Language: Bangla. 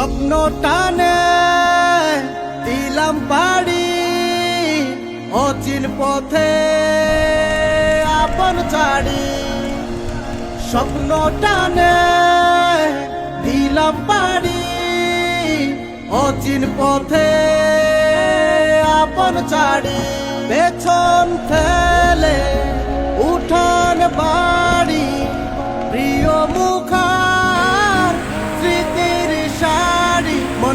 স্বপ্ন টানে, দিলাম পাড়ি অচিন পথে আপন চাড়ি। স্বপ্ন টানে, দিলাম পাড়ি অচিন পথে আপন চাড়ি। পেছন ঠেলে